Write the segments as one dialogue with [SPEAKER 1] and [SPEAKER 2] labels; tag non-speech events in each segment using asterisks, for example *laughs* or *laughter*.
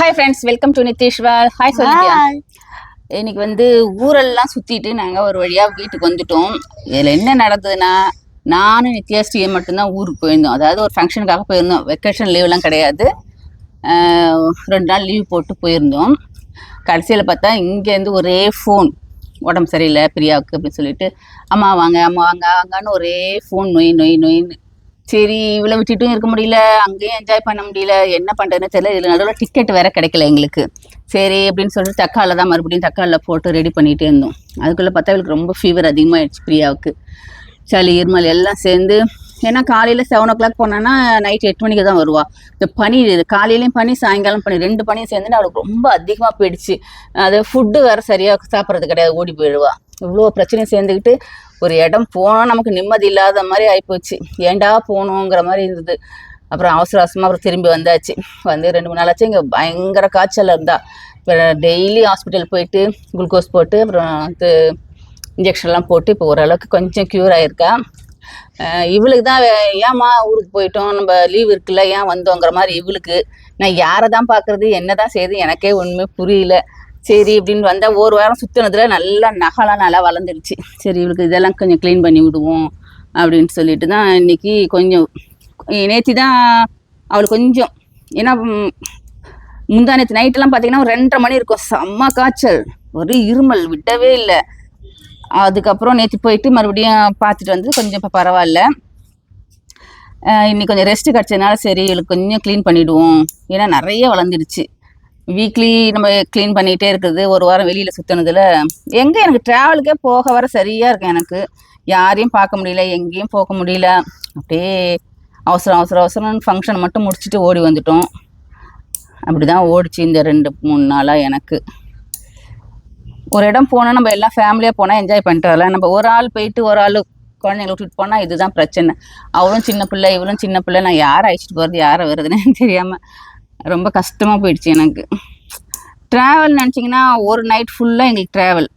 [SPEAKER 1] Hi friends welcome to Nitishwar hi சொல்லிட்டியா இன்னைக்கு வந்து ஊரெல்லாம் சுத்திட்டு நாங்க ஒரு வழியா வீட்டுக்கு வந்துட்டோம். இதுல என்ன நடந்ததுன்னா நானும் நித்யாஸ்ரீயும் மட்டும்தான் ஊருக்கு போயிருந்தோம். அதாவது ஒரு ஃபங்க்ஷனுக்காக போயிருந்தோம். வெக்கேஷன் லீவ்லாம் கிடையாது. ரெண்டு நாள் லீவ் போட்டு போயிருந்தோம். கடைசியில் பார்த்தா இங்கேருந்து ஒரே ஃபோன் உடம்பு சரியில்லை பிரியாவுக்கு அப்படின்னு சொல்லிட்டு அம்மா வாங்க அம்மா வாங்க வாங்கன்னு ஒரே ஃபோன் நொய் நொய் நொயின்னு சரி இவ்வளோ விட்டுட்டும் இருக்க முடியல அங்கேயும் என்ஜாய் பண்ண முடியல என்ன பண்ணுறதுன்னு தெரியல. இதில் நடுவில் டிக்கெட் வேற கிடைக்கல எங்களுக்கு. சரி அப்படின்னு சொல்லிட்டு தக்காளில் தான் மறுபடியும் தக்காளில் போட்டு ரெடி பண்ணிகிட்டே இருந்தோம். அதுக்குள்ளே பார்த்தா இவளுக்கு ரொம்ப ஃபீவர் அதிகமாகிடுச்சு பிரியாவுக்கு. சளி இருமல் எல்லாம் சேர்ந்து ஏன்னா காலையில் செவன் ஓ கிளாக் போனேன்னா நைட் எட்டு மணிக்கு தான் வருவா. இந்த பனி இது காலையிலையும் பனி சாயங்காலம் பனி ரெண்டு பனியும் சேர்ந்து அவளுக்கு ரொம்ப அதிகமாக போயிடுச்சு. அது ஃபுட்டு வேறு சரியாக சாப்பிட்றது கிடையாது ஓடி போயிடுவா. இவ்வளோ பிரச்சனையும் சேர்ந்துக்கிட்டு ஒரு இடம் போனால் நமக்கு நிம்மதி இல்லாத மாதிரி ஆகிப்போச்சு ஏன்டா போகணுங்கிற மாதிரி இருந்தது. அப்புறம் அவசர அவசரமாக அப்புறம் திரும்பி வந்தாச்சு. வந்து ரெண்டு மூணு நாளாச்சு இங்கே பயங்கர காய்ச்சல் இருந்தா. இப்போ டெய்லி ஹாஸ்பிட்டல் போயிட்டு குளுக்கோஸ் போட்டு அப்புறம் வந்து இன்ஜெக்ஷன்லாம் போட்டு இப்போ ஓரளவுக்கு கொஞ்சம் க்யூர் ஆகிருக்கா இவளுக்கு தான் ஏம்மா ஊருக்கு போயிட்டோம் நம்ம லீவ் இருக்குல்ல ஏன் வந்தோங்கிற மாதிரி இவளுக்கு. நான் யாரை தான் பார்க்குறது என்ன தான் செய்யுது எனக்கே ஒன்றுமே புரியல. சரி அப்படின்னு வந்தால் ஒரு வாரம் சுற்றினதுல நல்லா நகைலாம் நல்லா வளர்ந்துருச்சு. சரி இவளுக்கு இதெல்லாம் கொஞ்சம் க்ளீன் பண்ணி விடுவோம் அப்படின்னு சொல்லிட்டு தான் இன்னைக்கு கொஞ்சம் நேற்று தான் அவளுக்கு கொஞ்சம் ஏன்னா முந்தா நேற்று நைட்டெல்லாம் பார்த்தீங்கன்னா ஒரு ரெண்டரை மணி இருக்கும். செம்ம காய்ச்சல். ஒரு இருமல் விட்டவே இல்லை. அதுக்கப்புறம் நேற்று போயிட்டு மறுபடியும் பார்த்துட்டு வந்து கொஞ்சம் இப்போ பரவாயில்ல. இன்னைக்கு கொஞ்சம் ரெஸ்ட் கிடச்சதுனால சரி இவளுக்கு கொஞ்சம் க்ளீன் பண்ணிவிடுவோம் ஏன்னா நிறைய வளர்ந்துடுச்சு வீக்லி நம்ம க்ளீன் பண்ணிகிட்டே இருக்குது. ஒரு வாரம் வெளியில் சுற்றினதுல எங்கே எனக்கு ட்ராவலுக்கே போக வர சரியாக இருக்கும் எனக்கு. யாரையும் பார்க்க முடியல எங்கேயும் போக முடியல. அப்படியே அவசரம் அவசரம் அவசரம் ஃபங்க்ஷன் மட்டும் முடிச்சுட்டு ஓடி வந்துட்டோம். அப்படி தான் ஓடிச்சு இந்த ரெண்டு மூணு நாளாக எனக்கு. ஒரு இடம் போனால் நம்ம எல்லாம் ஃபேமிலியாக போனால் என்ஜாய் பண்ணிட்டு வரலாம் நம்ம ஒரு ஆள் போயிட்டு ஒரு ஆள் குழந்தைங்களை விட்டுட்டு போனால் இதுதான் பிரச்சனை. அவளும் சின்ன பிள்ளை இவளும் சின்ன பிள்ளை. நான் யாரை அழைச்சிட்டு போகிறது யாரை வருதுன்னு *laughs* தெரியாமல் ரொம்ப கஷ்டமாக போயிடுச்சு எனக்கு. ட்ராவல் நினச்சிங்கன்னா ஒரு நைட் ஃபுல்லாக எங்களுக்கு ட்ராவல்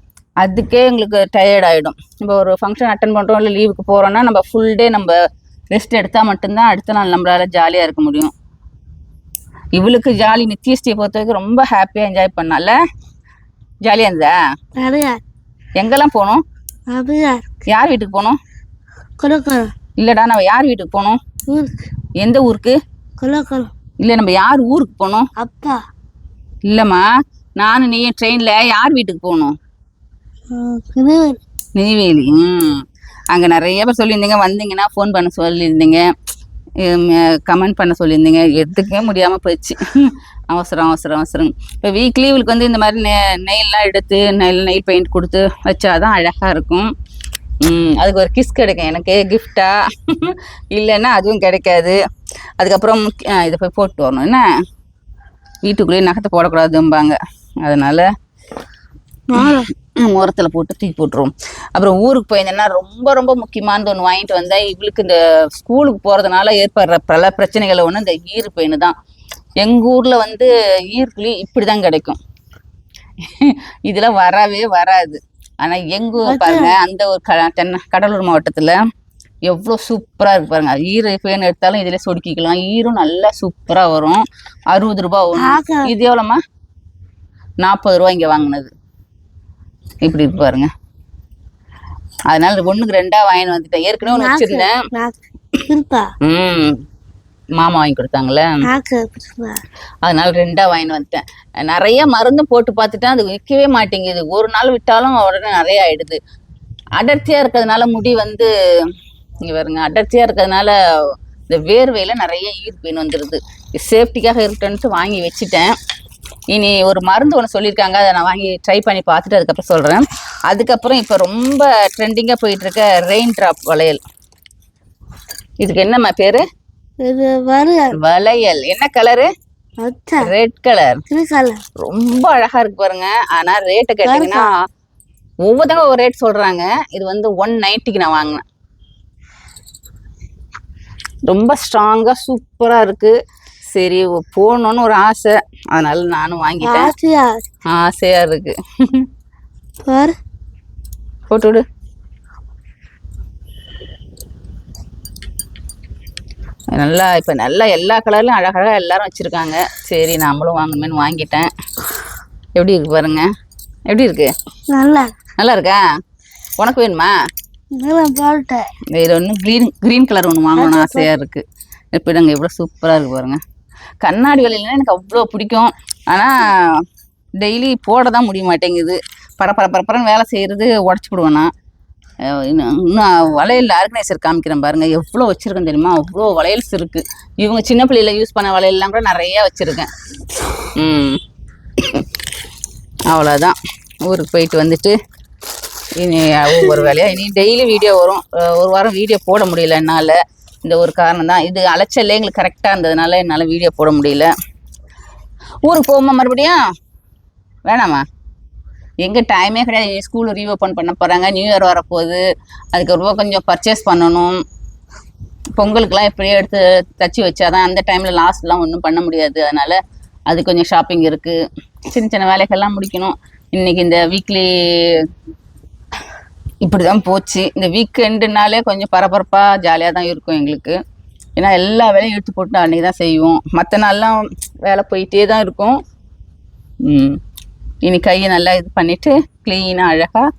[SPEAKER 1] அதுக்கே எங்களுக்கு டயர்ட் ஆகிடும் நம்ம ஒரு ஃபங்க்ஷன் அட்டன் பண்ணுறோம் இல்லை லீவுக்கு போகிறோன்னா நம்ம ஃபுல் டே நம்ம ரெஸ்ட் எடுத்தால் மட்டும்தான் அடுத்த நாள் நம்மளால ஜாலியாக இருக்க முடியும். இவளுக்கு ஜாலி நித்யஸ்ரீயை பொறுத்த வரைக்கும் ரொம்ப ஹாப்பியாக என்ஜாய் பண்ணால. ஜாலியாக இருந்தா எங்கெல்லாம் போனோம்?
[SPEAKER 2] அப்படியா
[SPEAKER 1] யார் வீட்டுக்கு போனோம்?
[SPEAKER 2] கொலக்கலம்
[SPEAKER 1] இல்லைடா நம்ம யார் வீட்டுக்கு போனோம்?
[SPEAKER 2] ஊருக்கு.
[SPEAKER 1] எந்த ஊருக்கு? இல்லை நம்ம யார் ஊருக்கு போனோம்?
[SPEAKER 2] அப்பா.
[SPEAKER 1] இல்லைம்மா நானும் நீ ட்ரெயினில் யார் வீட்டுக்கு போகணும்? நெய்வேலி. ம். அங்கே நிறைய பேர் சொல்லியிருந்தீங்க வந்தீங்கன்னா ஃபோன் பண்ண சொல்லியிருந்தீங்க. கமெண்ட் பண்ண சொல்லியிருந்தீங்க. எதுக்கே முடியாமல் போயிடுச்சு. அவசரம் அவசரம் அவசரம். இப்போ வீக்லி இவளுக்கு வந்து இந்த மாதிரி நெ நெயில்லாம் எடுத்து நெயில் நெயில் பெயிண்ட் கொடுத்து வச்சாதான் அழகாக இருக்கும். அதுக்கு ஒரு கிஸ் கிடைக்கும். எனக்கு கிஃப்டா இல்லைன்னா அதுவும் கிடைக்காது. அதுக்கப்புறம் முக்கிய- இதை போய் போட்டு வரணும். என்ன? வீட்டுக்குள்ளேயே நகத்தை போடக்கூடாதும்பாங்க. அதனால் முரத்தில் போட்டு தூக்கி போட்டுருவோம். அப்புறம் ஊருக்கு போயிருந்தேன்னா ரொம்ப ரொம்ப முக்கியமானது ஒன்று வாங்கிட்டு வந்தேன் இவளுக்கு இந்த ஸ்கூலுக்கு போகிறதுனால ஏற்படுற பல பிரச்சனைகளை ஒன்று இந்த ஈறு பெயின் தான். எங்கள் ஊரில் வந்து ஈர்க்குழி இப்படி தான் கிடைக்கும். இதெல்லாம் வரவே வராது. ஆனால் எங்கள் ஊர் பாருங்க அந்த ஒரு க தென்னை கடலூர் மாவட்டத்தில் எவ்வளோ சூப்பராக இருக்கு பாருங்க. ஈர பேன் எடுத்தாலும் இதில் சொடுக்கிக்கலாம். ஈரும் நல்லா சூப்பராக வரும். அறுபது ரூபா வரும் இது எவ்வளோம்மா? நாற்பது ரூபா இங்கே வாங்கினது. இப்படி இருக்கு பாருங்க. அதனால ஒண்ணுக்கு ரெண்டா வாங்கிட்டு வந்துட்டேன். ஏற்கனவே ஒன்று வச்சிருந்தேன். ம். மாமா வாங்கி
[SPEAKER 2] இருப்பா
[SPEAKER 1] அதனால ரெண்டா வாங்கிட்டு வந்துட்டேன். நிறைய மருந்து போட்டு பார்த்துட்டேன். அது விற்கவே மாட்டேங்குது. ஒரு நாள் விட்டாலும் உடனே நிறைய ஆயிடுது. அடர்த்தியா இருக்கிறதுனால முடி வந்து இங்க பாருங்க அடர்த்தியா இருக்கிறதுனால இந்த வேர்வையில நிறைய ஈர்ப்பின் வந்துடுது சேஃப்டிக்காக இருக்கட்டும்ட்டு வாங்கி வச்சுட்டேன். இனி ஒரு மருந்து ஒன்று சொல்லியிருக்காங்க அதை நான் வாங்கி ட்ரை பண்ணி பார்த்துட்டு அதுக்கப்புறம் சொல்கிறேன் அதுக்கப்புறம் இப்போ ரொம்ப ட்ரெண்டிங்காக போயிட்டு இருக்க ரெயின் ட்ராப் வளையல். இதுக்கு என்னம்மா பேர்? வளையல். என்ன கலரு ரெட் கலர் ரொம்ப அழகா இருக்கு பாருங்க. ஆனா ரேட்டை கேட்டீங்கன்னா ஒவ்வொருத்தங்க ஒரு ரேட் சொல்றாங்க. இது வந்து ஒன் நைன்ட்டிக்கு நான் வாங்கினேன். ரொம்ப ஸ்ட்ராங்கா சூப்பரா இருக்கு. சரி போகணும்னு ஒரு ஆசை. அதனால நானும் வாங்கிட்டேன்.
[SPEAKER 2] ஆசியா?
[SPEAKER 1] ஆசையா இருக்கு. போட்டு விடு. நல்லா இப்போ நல்லா எல்லா கலர்லையும் அழகழகாக எல்லாரும் வச்சுருக்காங்க. சரி நாமளும் வாங்கணுமேனு வாங்கிட்டேன். எப்படி இருக்கு பாருங்க. எப்படி இருக்கு?
[SPEAKER 2] நல்லா.
[SPEAKER 1] நல்லா இருக்கா? உனக்கு வேணுமா? இதில் ஒன்று க்ரீன் க்ரீன் கலர் ஒன்று வாங்கணும்னு ஆசையாக இருக்குது எப்படிங்க எவ்வளோ சூப்பராக இருக்கு பாருங்க. கண்ணாடி வலையிலனா எனக்கு அவ்வளோ பிடிக்கும். ஆனால் டெய்லி போட தான் முடிய மாட்டேங்குது. பரப்பர பரப்பரன்னு வேலை செய்கிறது உடச்சி விடுவேன் நான். இன்னும் இன்னும் வளையல் ஆர்கனைசர் காமிக்கிறேன் பாருங்க. எவ்வளோ வச்சுருக்கேன் தெரியுமா? அவ்வளோ வளையல்ஸ் இருக்குது இவங்க சின்ன பிள்ளையில யூஸ் பண்ண வளையல்லாம் கூட நிறையா வச்சுருக்கேன். ம். அவ்வளோதான் ஊருக்கு போயிட்டு வந்துட்டு இனி ஒவ்வொரு வேலையாக இனி டெய்லி வீடியோ வரும். ஒரு வாரம் வீடியோ போட முடியல என்னால். இந்த ஒரு காரணம் தான். இது அலைச்சல்ல எங்களுக்கு கரெக்டாக இருந்ததுனால என்னால் வீடியோ போட முடியல. ஊருக்கு போகுமா மறுபடியும்? வேணாமா? எங்கே டைமே கிடையாது. ஸ்கூல் ரீஓப்பன் பண்ண போகிறாங்க நியூ இயர் வரப்போகுது. அதுக்கப்புறம் கொஞ்சம் பர்ச்சேஸ் பண்ணணும். பொங்கலுக்குலாம் இப்படியே எடுத்து தச்சு வச்சாதான் அந்த டைமில் லாஸ்ட்லாம் ஒன்றும் பண்ண முடியாது. அதனால் அது கொஞ்சம் ஷாப்பிங் இருக்குது சின்ன சின்ன வேலைகள்லாம் முடிக்கணும். இன்றைக்கி இந்த வீக்லி இப்படி தான் போச்சு. இந்த வீக்கெண்டுனாலே கொஞ்சம் பரபரப்பாக ஜாலியாக தான் இருக்கும் எங்களுக்கு. ஏன்னா எல்லா வேலையும் இழுத்து போட்டு அன்றைக்கி தான் செய்வோம். மற்ற நாள்லாம் வேலை போயிட்டே தான் இருக்கும். ம். இனி கையை நல்லா இது பண்ணிவிட்டு க்ளீனாக அழகாக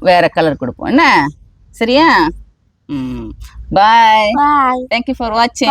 [SPEAKER 1] வேறு கலர் கொடுப்போம். என்ன? சரியா? ம். பாய் தேங்க்யூ ஃபார் வாட்சிங்